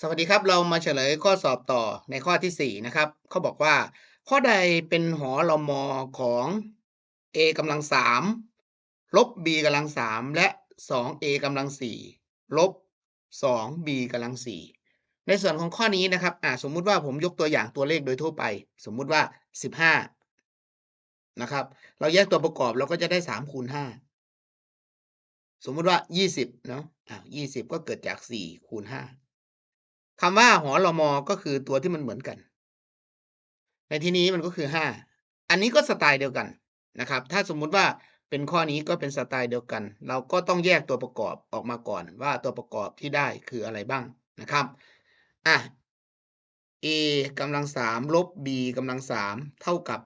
สวัสดีครับ เรามาเฉลยข้อสอบต่อในข้อที่ 4 นะครับเขาบอกว่า ข้อใดเป็นหอลมอของ a กำลัง3ลบ b กำลัง3และ 2a กำลัง4ลบ 2b กำลัง4ในส่วนของข้อนี้นะครับอ่าสมมุติว่าผมยกตัวอย่างตัวเลขโดยทั่วไป สมมุติว่า 15 นะครับ เราแยกตัวประกอบเราก็จะได้3คูณ5สมมุติว่า 20 เนาะอ่า20 ก็เกิดจาก 4 คูณ 5 คำว่าหอลมก็คือตัวที่มันเหมือนกัน ในที่นี้มันก็คือ 5 อันนี้ก็สไตล์เดียวกันนะครับ ถ้าสมมุติว่าเป็นข้อนี้ก็เป็นสไตล์เดียวกัน เราก็ต้องแยกตัวประกอบออกมาก่อนว่าตัวประกอบที่ได้คืออะไรบ้างนะครับอะ a กำลัง3ลบ b กำลัง3เท่ากับ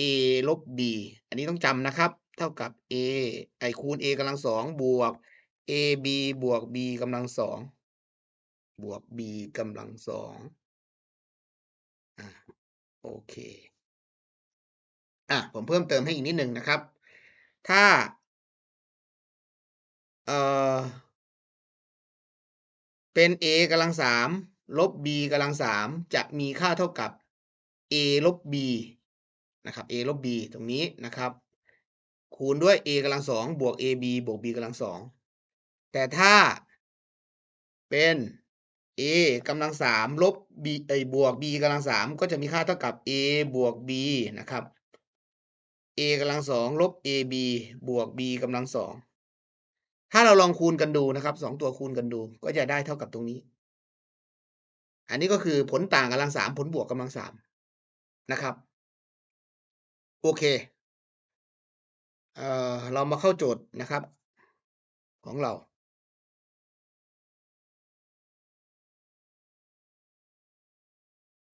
a ลบ b อันนี้ต้องจำนะครับ เท่ากับ a ไอคูณ a กำลัง2บวก ab บวก b กำลัง2 บวก b กำลัง2อ่าโอเคอะผมเพิ่มเติมให้อีกนิดหนึ่งนะครับ ถ้าเอ่อเป็น a กำลัง3ลบ b กำลัง3จะมีค่าเท่ากับ a ลบ b นะครับ a ลบ b ตรงนี้นะครับ คูณด้วย a กำลัง2บวก ab บวก b กำลัง2แต่ถ้าเป็น a กำลัง3ลบ b ไอบวก b กำลัง3ก็จะมีค่าเท่ากับ a บวก b นะครับ a กำลัง2ลบ ab บวก b กำลัง2ถ้าเราลองคูณกันดูนะครับ2ตัวคูณกันดูก็จะได้เท่ากับตรงนี้ อันนี้ก็คือผลต่างกำลัง3ผลบวกกำลัง3นะครับ โอเคเอ่อเรามาเข้าโจทย์นะครับ ของเรา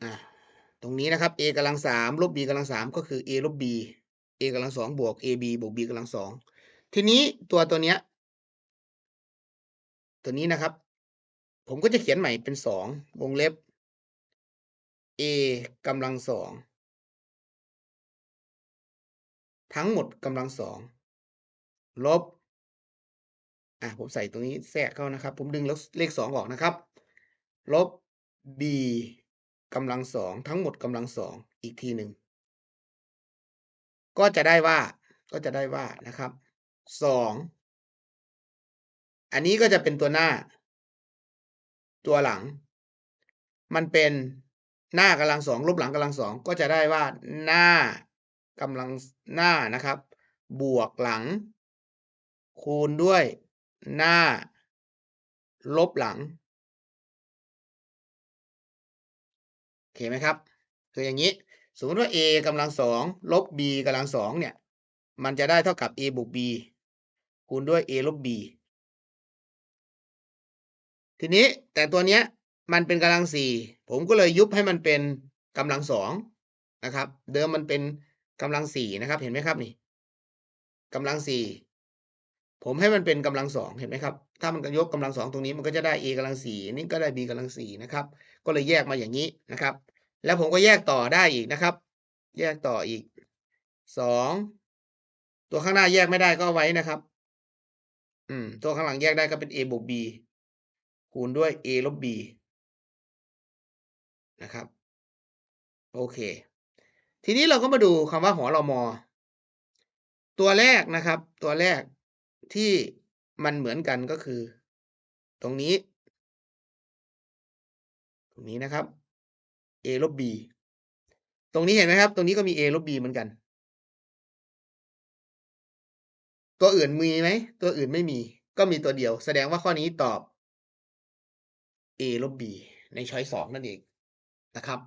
อ่าตรงนี้นะครับ a กำลัง3ลบ b กำลัง3ก็คือ a ลบ b a กำลัง2บวก ab บวก b กำลัง2ทีนี้ตัวตัวเนี้ย ตัวนี้นะครับ ผมก็จะเขียนใหม่เป็น2วงเล็บ a กำลัง2ทั้งหมดกำลัง2ลบอะผมใส่ตรงนี้แทรกเข้านะครับ ผมดึงแล้วเลข2ออกนะครับ ลบ b กำลัง2ทั้งหมดกำลัง2อีกทีหนึ่งก็จะได้ว่าก็จะได้ว่านะครับ2อันนี้ก็จะเป็นตัวหน้า ตัวหลัง มันเป็นหน้ากำลัง2ลบหลังกำลัง2ก็จะได้ว่าหน้ากำลังหน้านะครับ บวกหลัง คูณด้วยหน้า ลบหลัง โอเคไหมครับ คืออย่างนี้ สมมติว่า a กำลัง2ลบ b กำลัง2เนี่ย มันจะได้เท่ากับ a บวก b คูณด้วย a ลบ b ทีนี้แต่ตัวเนี้ยมันเป็นกำลัง4ผมก็เลยยุบให้มันเป็นกำลัง2นะครับ เดิมมันเป็นกำลัง4นะครับ เห็นไหมครับนี่กำลัง4ผมให้มันเป็นกำลัง2เห็นไหมครับ ถ้ามันยกกำลัง2ตรงนี้มันก็จะได้ a กำลัง4นี่ก็ได้ b กำลัง4นะครับ ก็เลยแยกมาอย่างนี้นะครับ แล้วผมก็แยกต่อได้อีกนะครับ แยกต่ออีก2ตัวข้างหน้าแยกไม่ได้ก็ไว้นะครับ อืม ตัวข้างหลังแยกได้ก็เป็น a บวก b คูณด้วย a ลบ b นะครับ โอเค ทีนี้เราก็มาดูคำว่าหอรอมอ ตัวแรกนะครับ ตัวแรกที่มันเหมือนกันก็คือ ตรงนี้ ตรงนี้นะครับ a ลบ b ตรงนี้เห็นไหมครับ ตรงนี้ก็มี a ลบ b เหมือนกัน ตัวอื่นมีไหม ตัวอื่นไม่มี ก็มีตัวเดียว แสดงว่าข้อนี้ตอบ a ลบ b ในช้อยสองนั่นเองนะครับ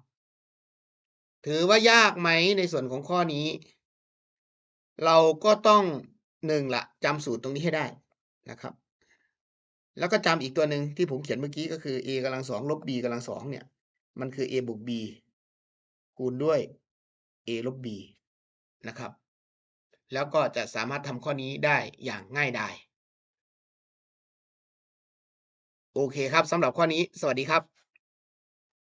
ถือว่ายากไหมในส่วนของข้อนี้ เราก็ต้องหนึ่งละจำสูตรตรงนี้ให้ได้นะครับ แล้วก็จำอีกตัวหนึ่งที่ผมเขียนเมื่อกี้ก็คือ a กำลังสองลบ b กำลังสองเนี่ย มันคือ a บวก b คูณด้วย a ลบ b นะครับ แล้วก็จะสามารถทำข้อนี้ได้อย่างง่ายดาย โอเคครับสำหรับข้อนี้ สวัสดีครับ